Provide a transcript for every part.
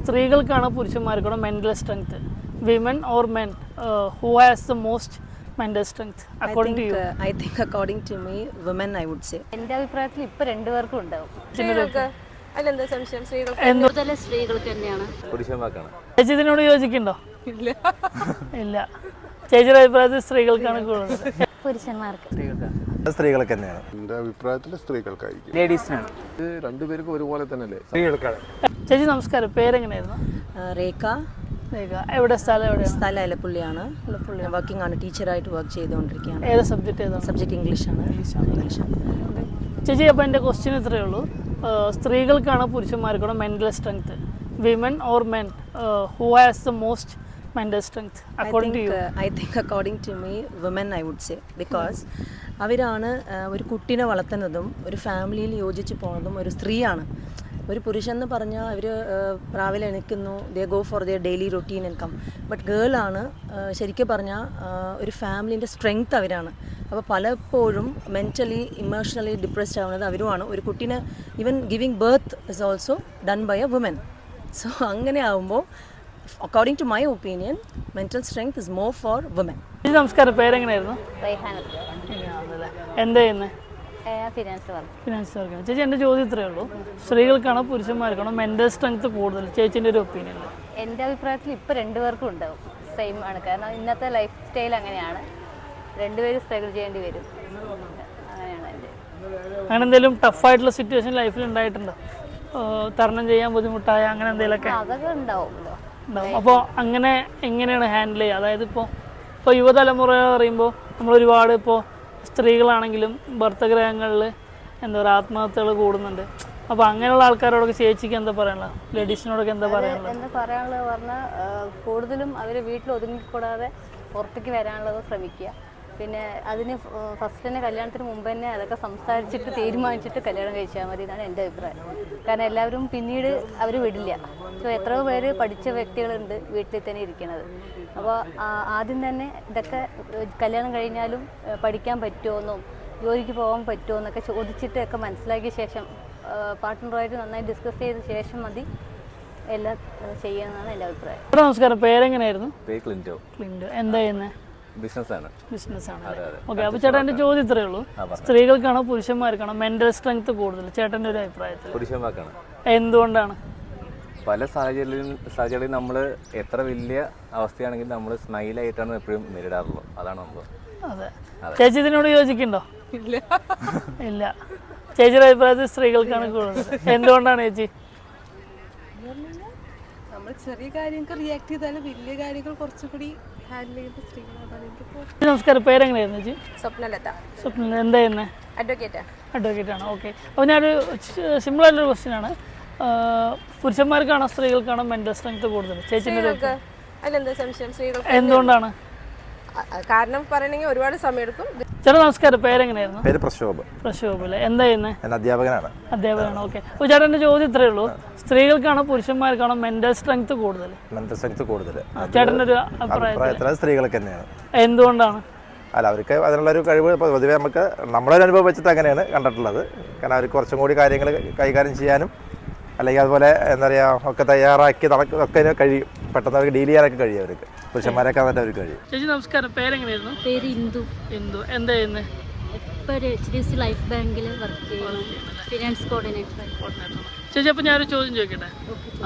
സ്ത്രീകൾക്കാണ് പുരുഷന്മാർക്കാണോ mental strength women or men who has the most mental strength according to you I think according to me women I would say എന്റെ എന്റെ അഭിപ്രായത്തിൽ ഇപ്പൊ രണ്ടുപേർക്കും ഉണ്ടാവും. സ്ത്രീകൾക്ക്. അതിലെന്താ സംശയം? സ്ത്രീകൾ സ്ത്രീകൾക്ക് തന്നെയാണ്. പുരുഷന്മാർക്കാണ്. ചേച്ചി ഇതിനോട് യോജിക്കുന്നുണ്ടോ? ഇല്ല. ചേച്ചിയുടെ അഭിപ്രായത്തിൽ സ്ത്രീകൾക്കാണ് കൂടുതൽ. പുരുഷന്മാർക്ക്. സ്ത്രീകൾക്ക് തന്നെയാണ്. എന്റെ അഭിപ്രായത്തിൽ സ്ത്രീകൾക്കായിരിക്കും. ലേഡീസിനാണ് ഇത് രണ്ടുപേർക്കും ഒരുപോലെ തന്നെയല്ലേ? ചേച്ചി നമസ്കാരം. പേരെങ്ങനെയായിരുന്നു? രേഖ. രേഖ. എവിടെ? സ്ഥലം എവിടെയാണ്? സ്ഥലം എലപ്പുള്ളിയാണ് എലപ്പുള്ളി. വർക്കിംഗ് ആണ് ടീച്ചറായിട്ട് വർക്ക് ചെയ്തുകൊണ്ടിരിക്കുകയാണ്. ഏത് സബ്ജക്റ്റ് ഏതാണ്? സബ്ജക്റ്റ് ഇംഗ്ലീഷാണ്. ഇംഗ്ലീഷാണ്. ചേച്ചി അപ്പോൾ എന്റെ ക്വസ്റ്റ്യൻ ഇത്രയേ ഉള്ളൂ. സ്ത്രീകൾക്കാണ് പുരുഷന്മാർക്കാണ് mental strength women or men who has the most I according to think, you uh, I think according to me, women, I would say. Because അവരാണ് ഒരു കുട്ടീനെ വളർത്തുന്നതും ഒരു ഫാമിലിയിൽ യോജിച്ച് പോകുന്നതും ഒരു സ്ത്രീയാണ്. ഒരു പുരുഷൻ എന്ന് പറഞ്ഞാൽ അവർ രാവിലെ എണീക്കുന്നു. They go for their daily routine income but girl ആണ് ശരിക്കും പറഞ്ഞാൽ ഒരു ഫാമിലിന്റെ സ്ട്രെങ്ത് അവരാണ്. അപ്പോൾ പലപ്പോഴും മെന്റലി ഇമോഷണലി ഡിപ്രസ്ഡ് ആവുന്നത് അവരുമാണ്. ഒരു കുട്ടീനെ even giving birth is also done by a woman so അങ്ങനെ ആവുമ്പോൾ according to my opinion mental strength is more for woman നമസ്കാരം പേരെങ്ങനെയായിരുന്നു. എന്താ ചെയ്യുന്നത് ഫിനാൻസ് വർക്ക് ഫിനാൻസ് വർക്കാണ് ചേച്ചി എന്റെ ചോദ്യം ഇത്രയേ ഉള്ളൂ. സ്ത്രീകൾക്കാണോ പുരുഷന്മാർക്കാണോ മെന്റൽ സ്ട്രെങ്ത് കൂടുതൽ? ചേച്ചിന്റെ ഒരു ഒപ്പീനിയൻ എന്റെ അഭിപ്രായത്തിൽ ഇപ്പൊ രണ്ടുപേർക്കും ഉണ്ടാവും. സെയിം ആണ്. കാരണം ഇന്നത്തെ ലൈഫ് സ്റ്റൈൽ അങ്ങനെയാണ്. രണ്ടുപേരും സ്ട്രഗിൾ ചെയ്യേണ്ടി വരും. അങ്ങനെ എന്തെങ്കിലും ടഫായിട്ടുള്ള സിറ്റുവേഷൻ ലൈഫിൽ ഉണ്ടായിട്ടുണ്ടോ? തരണം ചെയ്യാൻ ബുദ്ധിമുട്ടായ അങ്ങനെ എന്തെങ്കിലുമൊക്കെ? അതൊക്കെ ഉണ്ടാവുമല്ലോ ഉണ്ടാവും. അപ്പോൾ അങ്ങനെ എങ്ങനെയാണ് ഹാൻഡിൽ ചെയ്യുക? അതായത് ഇപ്പോൾ ഇപ്പോൾ യുവതലമുറ പറയുമ്പോൾ നമ്മൾ ഒരുപാട് ഇപ്പോൾ സ്ത്രീകളാണെങ്കിലും ഭർത്തഗ്രഹങ്ങളിൽ എന്താ പറയുക ആത്മഹത്യകൾ കൂടുന്നുണ്ട്. അപ്പോൾ അങ്ങനെയുള്ള ആൾക്കാരോടൊക്കെ ചേച്ചിക്ക് എന്താ പറയാനുള്ളത്? ലേഡീസിനോടൊക്കെ എന്താ പറയാനുള്ളത്? എന്താ പറയാനുള്ളത് പറഞ്ഞാൽ കൂടുതലും അവർ വീട്ടിൽ ഒതുങ്ങിക്കൂടാതെ പുറത്തേക്ക് വരാനുള്ളത് ശ്രമിക്കുക. പിന്നെ അതിന് ഫസ്റ്റ് തന്നെ കല്യാണത്തിന് മുമ്പ് തന്നെ അതൊക്കെ സംസാരിച്ചിട്ട് തീരുമാനിച്ചിട്ട് കല്യാണം കഴിച്ചാൽ മതി എന്നാണ് എന്റെ അഭിപ്രായം. കാരണം എല്ലാവരും പിന്നീട് അവർ വിടില്ല. സോ എത്രയോ പേര് പഠിച്ച വ്യക്തികളുണ്ട് വീട്ടിൽ തന്നെ ഇരിക്കുന്നത് അപ്പോൾ ആദ്യം തന്നെ ഇതൊക്കെ കല്യാണം കഴിഞ്ഞാലും പഠിക്കാൻ പറ്റുമോന്നും ജോലിക്ക് പോകാൻ പറ്റുമോ എന്നൊക്കെ ചോദിച്ചിട്ട് ഒക്കെ മനസ്സിലാക്കിയ ശേഷം പാർട്ട്ണറുമായിട്ട് നന്നായി ഡിസ്കസ് ചെയ്ത ശേഷം മതി എല്ലാം ചെയ്യണമെന്നാണ് എന്റെ അഭിപ്രായം. നമസ്കാരം. പേരെങ്ങനെയായിരുന്നു? ക്ലിൻഡ് എന്താ ചെയ്യുന്നത് ബിസിനസ്സാണ്. ബിസിനസ്സാണ്. ഓക്കെ അപ്പോൾ ചേട്ടാ എന്റെ ചോദ്യം ഇത്രയേ ഉള്ളൂ. സ്ത്രീകൾക്കാണോ പുരുഷന്മാർക്കാണോ മെന്റൽ സ്ട്രെങ്ത് കൂടുതൽ? ചേട്ടന്റെ ഒരു അഭിപ്രായത്തിൽ. പുരുഷന്മാർക്കാണ്. എന്തുകൊണ്ടാണ്? പല സാഹചര്യങ്ങളിലും സാഹചര്യങ്ങളിൽ നമ്മൾ എത്ര വലിയ അവസ്ഥയാണെങ്കിലും നമ്മൾ സ്മൈലായിട്ടാണ് എപ്പോഴും നേരിടാറുള്ളത് അതാണ് നമ്മൾ അതെ. ചേച്ചി ഇതിനോട് യോജിക്കുന്നുണ്ടോ? ഇല്ല. ചേച്ചിയുടെ അഭിപ്രായത്തിൽ സ്ത്രീകൾക്കാണ് കൂടുതൽ. എന്തുകൊണ്ടാണ് ചേച്ചി? നമ്മൾ ചെറിയ കാര്യങ്ങൾക്ക് റിയാക്ട് ചെയ്താലും വലിയ കാര്യങ്ങൾ കുറച്ചുകൂടി ഹാൻഡിൽ സ്ത്രീകളാണ്. നമസ്കാരം. പേരെങ്ങനെയായിരുന്നു ചേച്ചി സ്വപ്നലത. സ്വപ്ന എന്താ ചെയ്യുന്നത് അഡ്വക്കേറ്റ് അഡ്വക്കേറ്റ് ആണ്. ഓക്കെ അപ്പോൾ ഞാനൊരു സിമ്പിൾ ആയിട്ടൊരു ക്വസ്റ്റ്യൻ ആണ്. പുരുഷന്മാർക്കാണോ സ്ത്രീകൾക്കാണോ മെന്റൽ സ്ട്രെങ്ത് കൂടുതൽ? ചേച്ചിന്റെ അതിലെന്താ സംശയം? സ്ത്രീകൾ എന്തുകൊണ്ടാണ്? കാരണം പറയണെങ്കിൽ ഒരുപാട് സമയമെടുക്കും ചേട്ടാ നമസ്കാരം. പേരെങ്ങനെയായിരുന്നു? പേര് പ്രശോഭ. പ്രശോഭ അല്ലേ? എന്താ ചെയ്യുന്നത് ഞാൻ അധ്യാപകനാണ്. അധ്യാപകനാണ്. ഓക്കെ. അപ്പോൾ ചേട്ടന്റെ ചോദ്യം ഇത്രയേ ഉള്ളൂ. സ്ത്രീകൾക്കാണോ പുരുഷന്മാർക്കാണോ മെന്റൽ സ്ട്രെങ്ത് കൂടുതൽ? മെന്റൽ സ്ട്രെങ്ത് കൂടുതൽ. ചേട്ടന്റെ ഒരു അഭിപ്രായം അഭിപ്രായത്തിൽ സ്ത്രീകൾക്ക് തന്നെയാണ്. എന്തുകൊണ്ടാണ്? അല്ല അവർക്ക് അതിനുള്ള ഒരു കഴിവ് പൊതുവെ നമുക്ക് നമുക്ക് നമ്മളൊരു അനുഭവം വെച്ചിട്ട് അങ്ങനെയാണ് കണ്ടിട്ടുള്ളത്. കാരണം അവർക്ക് കുറച്ചും കൂടി കാര്യങ്ങൾ കൈകാര്യം ചെയ്യാനും അല്ലെങ്കിൽ അതുപോലെ എന്താ പറയുക ഒക്കെ തയ്യാറാക്കി നടക്കൊക്കെ കഴിയും. പെട്ടെന്ന് അവർക്ക് ഡീൽ ചെയ്യാനൊക്കെ കഴിയും അവർക്ക്. പുരുഷന്മാരൊക്കെ അതിന്റെ അവർക്ക് കഴിയും. ചേച്ചി നമസ്കാരം. പേരെങ്ങനെയായിരുന്നു? പേര് ഇന്ദു. ഇന്ദു. എന്താ ചെയ്യുന്നത് ഇപ്പോൾ ഒരു H D F C life ബാങ്കിൽ വർക്ക് ചെയ്യുന്നു ഫിനാൻസ് കോർഡിനേറ്റർ ചേച്ചി അപ്പോൾ ഞാനൊരു ചോദ്യം ചോദിക്കട്ടെ?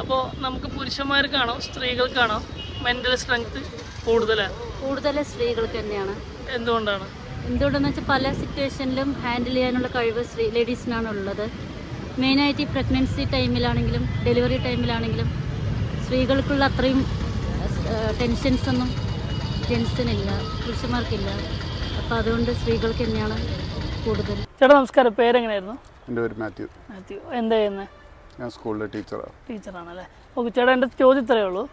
അപ്പോൾ നമുക്ക് പുരുഷന്മാർക്കാണോ സ്ത്രീകൾക്കാണോ? മെന്റൽ സ്ട്രെങ്ത് കൂടുതലാണ് കൂടുതൽ സ്ത്രീകൾക്ക് തന്നെയാണ്. എന്തുകൊണ്ടാണ്? എന്തുകൊണ്ടെന്ന് വെച്ചാൽ പല സിറ്റുവേഷനിലും ഹാൻഡിൽ ചെയ്യാനുള്ള കഴിവ് സ്ത്രീ ലേഡീസിനാണ് ഉള്ളത്. മെയിനായിട്ട് ഈ പ്രഗ്നൻസി ടൈമിലാണെങ്കിലും ഡെലിവറി ടൈമിലാണെങ്കിലും സ്ത്രീകൾക്കുള്ള അത്രയും ടെൻഷൻസ് ഒന്നും ജെൻസിനില്ല പുരുഷന്മാർക്കില്ല അപ്പോൾ അതുകൊണ്ട് സ്ത്രീകൾക്ക് തന്നെയാണ് കൂടുതൽ. ചേട്ടാ നമസ്കാരം. പേരെങ്ങനെയായിരുന്നു? എന്റെ പേര് മാത്യു. മാത്യു. എന്താ ചെയ്യുന്നത് ഞാൻ സ്കൂളിലെ ടീച്ചറാണ് ടീച്ചറാണല്ലേ? ഓക്കെ ചേട്ടാ എന്റെ ചോദ്യം ഇത്രയേ ഉള്ളൂ.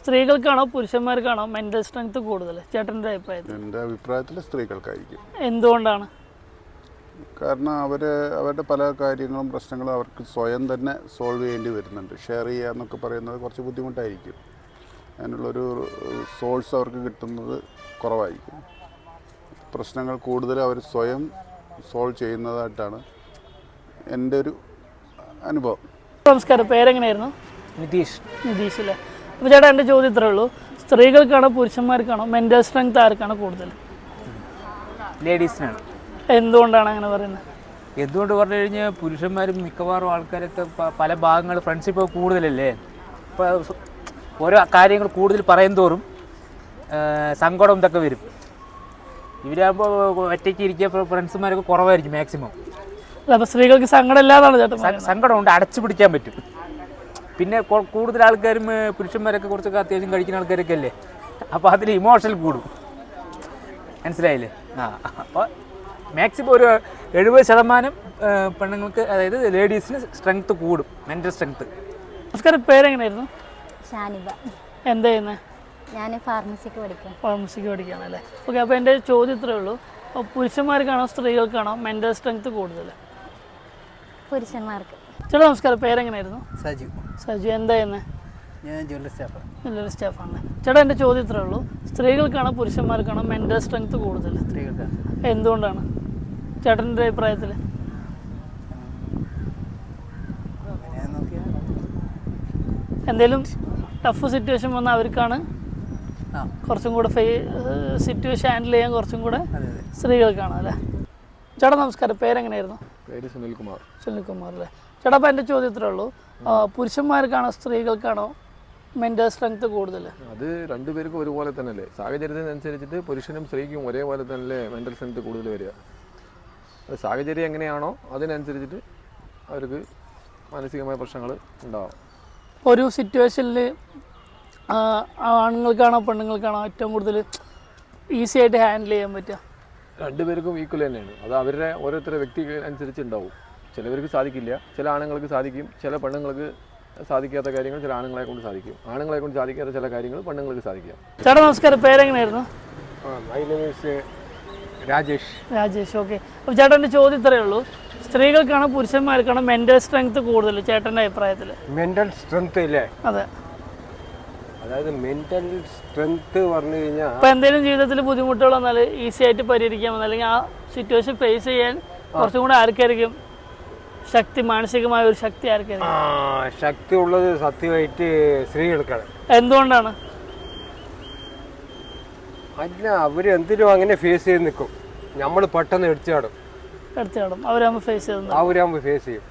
സ്ത്രീകൾക്കാണോ പുരുഷന്മാർക്കാണോ മെന്റൽ സ്ട്രെങ്ത് കൂടുതൽ? ചേട്ടന്റെ അഭിപ്രായത്തിൽ. എന്റെ അഭിപ്രായത്തിൽ സ്ത്രീകൾക്കായിരിക്കും. എന്തുകൊണ്ടാണ്? കാരണം അവർ അവരുടെ പല കാര്യങ്ങളും പ്രശ്നങ്ങളും അവർക്ക് സ്വയം തന്നെ സോൾവ് ചെയ്യേണ്ടി വരുന്നുണ്ട്. ഷെയർ ചെയ്യുക എന്നൊക്കെ പറയുന്നത് കുറച്ച് ബുദ്ധിമുട്ടായിരിക്കും. അതിനുള്ളൊരു സോഴ്സ് അവർക്ക് കിട്ടുന്നത് കുറവായിരിക്കും. പ്രശ്നങ്ങൾ കൂടുതൽ അവർ സ്വയം സോൾവ് ചെയ്യുന്നതായിട്ടാണ് എന്റെ ഒരു അനുഭവം. നമസ്കാരം. പേരെങ്ങനെയായിരുന്നു? നിതീഷ്. നിതീഷ് അല്ലേ? അപ്പോൾ ചേട്ടാ എന്റെ ചോദ്യം ഇത്രേ ഉള്ളൂ. സ്ത്രീകൾക്കാണോ പുരുഷന്മാർക്കാണോ മെന്റൽ സ്ട്രെങ്ത് ആർക്കാണ് കൂടുതൽ? ലേഡീസിനാണ്. എന്തുകൊണ്ടാണ് അങ്ങനെ പറയുന്നത്? എന്തുകൊണ്ട് പറഞ്ഞു കഴിഞ്ഞാൽ പുരുഷന്മാരും മിക്കവാറും ആൾക്കാരൊക്കെ പല ഭാഗങ്ങൾ ഫ്രണ്ട്ഷിപ്പ് കൂടുതലല്ലേ? ഓരോ കാര്യങ്ങൾ കൂടുതൽ പറയും തോറും സങ്കടം ഇതൊക്കെ വരും. ഇവരാകുമ്പോൾ ഒറ്റയ്ക്ക് ഇരിക്കുക ഫ്രണ്ട്സുമാരൊക്കെ കുറവായിരിക്കും മാക്സിമം. അപ്പോൾ സ്ത്രീകൾക്ക് സങ്കടം ഇല്ലാതാണ് ചേട്ടൻ സങ്കടമുണ്ട് അടച്ചു പിടിക്കാൻ പറ്റും. പിന്നെ കൂടുതൽ ആൾക്കാരും പുരുഷന്മാരൊക്കെ കുറച്ചൊക്കെ അത്യാവശ്യം കഴിക്കുന്ന ആൾക്കാരൊക്കെ അല്ലേ? അപ്പോൾ അതിൽ ഇമോഷണൽ കൂടും. മനസ്സിലായില്ലേ? ആ അപ്പോൾ മാക്സിമം ഒരു എഴുപത് ശതമാനം പെണ്ണുങ്ങൾക്ക് അതായത് ലേഡീസിന് സ്ട്രെങ്ത് കൂടും മെന്റൽ സ്ട്രെങ്ത് നമസ്കാരം പേരെങ്ങനെയായിരുന്നു ഷാനിബ. എന്താ ചെയ്യുന്നത് ഞാൻ ഫാർമസിക്ക് പഠിക്കാം. ഫാർമസിക്ക് പഠിക്കുകയാണല്ലേ? ഓക്കെ അപ്പോൾ എന്റെ ചോദ്യം ഇത്രേ ഉള്ളൂ. പുരുഷന്മാർക്കാണോ സ്ത്രീകൾക്കാണോ മെന്റൽ സ്ട്രെങ്ത് കൂടുതൽ പുരുഷന്മാർക്ക്. ചേട്ടാ നമസ്കാരം. പേരെങ്ങനെയായിരുന്നു സജു. സജു എന്താ ചെയ്യുന്നത് ഞാൻ ജ്വല്ലറി സ്റ്റാഫാണ് ജ്വല്ലറി സ്റ്റാഫാണ്. ചേട്ടാ എന്റെ ചോദ്യം ഇത്രേ ഉള്ളൂ. സ്ത്രീകൾക്കാണോ പുരുഷന്മാർക്കാണോ മെന്റൽ സ്ട്രെങ്ത് കൂടുതൽ സ്ത്രീകൾക്കാണ്. എന്തുകൊണ്ടാണ്? ചേട്ടന്റെ അഭിപ്രായത്തിൽ. എന്തെങ്കിലും ടഫ് സിറ്റുവേഷൻ വന്ന അവർക്കാണ്. കുറച്ചും കൂടെ ഫേ സിറ്റുവേഷൻ ഹാൻഡിൽ ചെയ്യാൻ കുറച്ചും കൂടെ സ്ത്രീകൾക്കാണ് അല്ലേ? ചേട്ടാ നമസ്കാരം. പേരെങ്ങനെയായിരുന്നു? പേര് സുനിൽകുമാർ. സുനിൽകുമാർ അല്ലേ? ചേട്ടാ അപ്പം എന്റെ ചോദ്യത്തിലേ ഉള്ളൂ. പുരുഷന്മാർക്കാണോ സ്ത്രീകൾക്കാണോ മെന്റൽ സ്ട്രെങ്ത് കൂടുതൽ? അത് രണ്ടുപേർക്കും ഒരുപോലെ തന്നെയല്ലേ? സാഹചര്യത്തിനനുസരിച്ചിട്ട് പുരുഷനും സ്ത്രീക്കും ഒരേപോലെ തന്നെ മെന്റൽ സ്ട്രെങ്ത് കൂടുതൽ വരിക? അത് സാഹചര്യം എങ്ങനെയാണോ അതിനനുസരിച്ചിട്ട് അവർക്ക് മാനസികമായ പ്രശ്നങ്ങൾ ഉണ്ടാവും. ഒരു സിറ്റുവേഷനിൽ ആണുങ്ങൾക്കാണോ പെണ്ണുങ്ങൾക്കാണോ ഏറ്റവും കൂടുതൽ ഈസി ആയിട്ട് ഹാൻഡിൽ ചെയ്യാൻ പറ്റുക? രണ്ടുപേർക്കും ഈക്വൽ തന്നെയാണ്. അത് അവരുടെ ഓരോരുത്തരുടെ വ്യക്തി അനുസരിച്ചുണ്ടാവും ചിലവർക്ക് സാധിക്കില്ല ചില ആണുങ്ങൾക്ക് സാധിക്കും ചില പെണ്ണുങ്ങൾക്ക് സാധിക്കാത്ത കാര്യങ്ങൾ ചില ആണുങ്ങളെ കൊണ്ട് സാധിക്കും. ആണുങ്ങളെ കൊണ്ട് സാധിക്കാത്ത ചില കാര്യങ്ങൾ പെണ്ണുങ്ങൾക്ക് സാധിക്കാം. ചേട്ടാ നമസ്കാരം. പേരെങ്ങനെയായിരുന്നു? രാജേഷ്. രാജേഷ് ഓക്കെ അപ്പോൾ ചേട്ടന്റെ ചോദ്യം ഇത്രയേ ഉള്ളൂ. സ്ത്രീകൾക്കാണോ പുരുഷന്മാർക്കാണോ മെന്റൽ സ്ട്രെങ്ത് കൂടുതൽ ചേട്ടന്റെ അഭിപ്രായത്തിൽ? മെന്റൽ സ്ട്രെങ്ത് ഇല്ലേ? അതെ. അതായത് മെന്റൽ സ്ട്രെങ്ത് പറഞ്ഞു കഴിഞ്ഞാൽ ഇപ്പൊ എന്തെങ്കിലും ജീവിതത്തിൽ ബുദ്ധിമുട്ടുകൾ വന്നാൽ ഈസി ആയിട്ട് പരിഹരിക്കാൻ വന്നാൽ അല്ലെങ്കിൽ ആ സിറ്റുവേഷൻ ഫേസ് ചെയ്യാൻ കുറച്ചും കൂടെ ആർക്കായിരിക്കും ശക്തി മാനസികമായ ഒരു ശക്തി ആർക്കായിരിക്കും? ശക്തി ഉള്ളത് സത്യമായിട്ട് സ്ത്രീകൾക്കാണ്. എന്തുകൊണ്ടാണ്? അല്ല അവർ എന്തിനും അങ്ങനെ ഫേസ് ചെയ്ത് നിൽക്കും നമ്മൾ പെട്ടെന്ന് എടുത്തിടും എടുത്തിടും അവരാകുമ്പോൾ ഫേസ് ചെയ്യുന്നത് അവരാകുമ്പോൾ ഫേസ് ചെയ്യും.